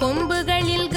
கொம்புகளில்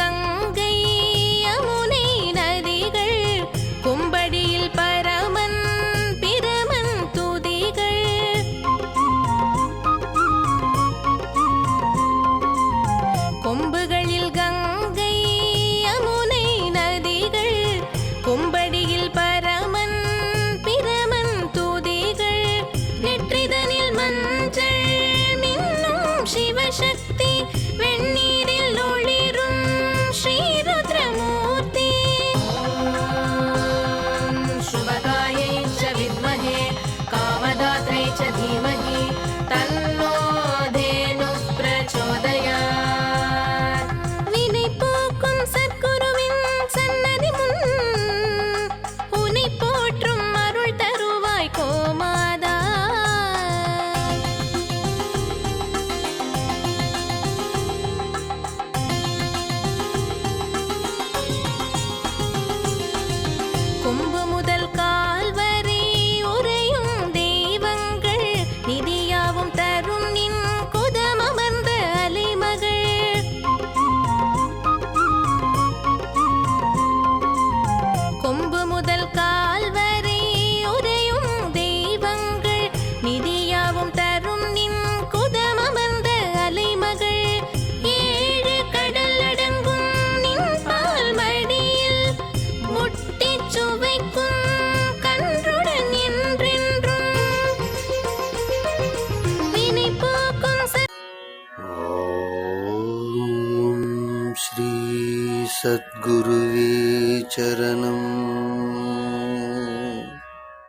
श्रीसद्गुरुवे चरणम्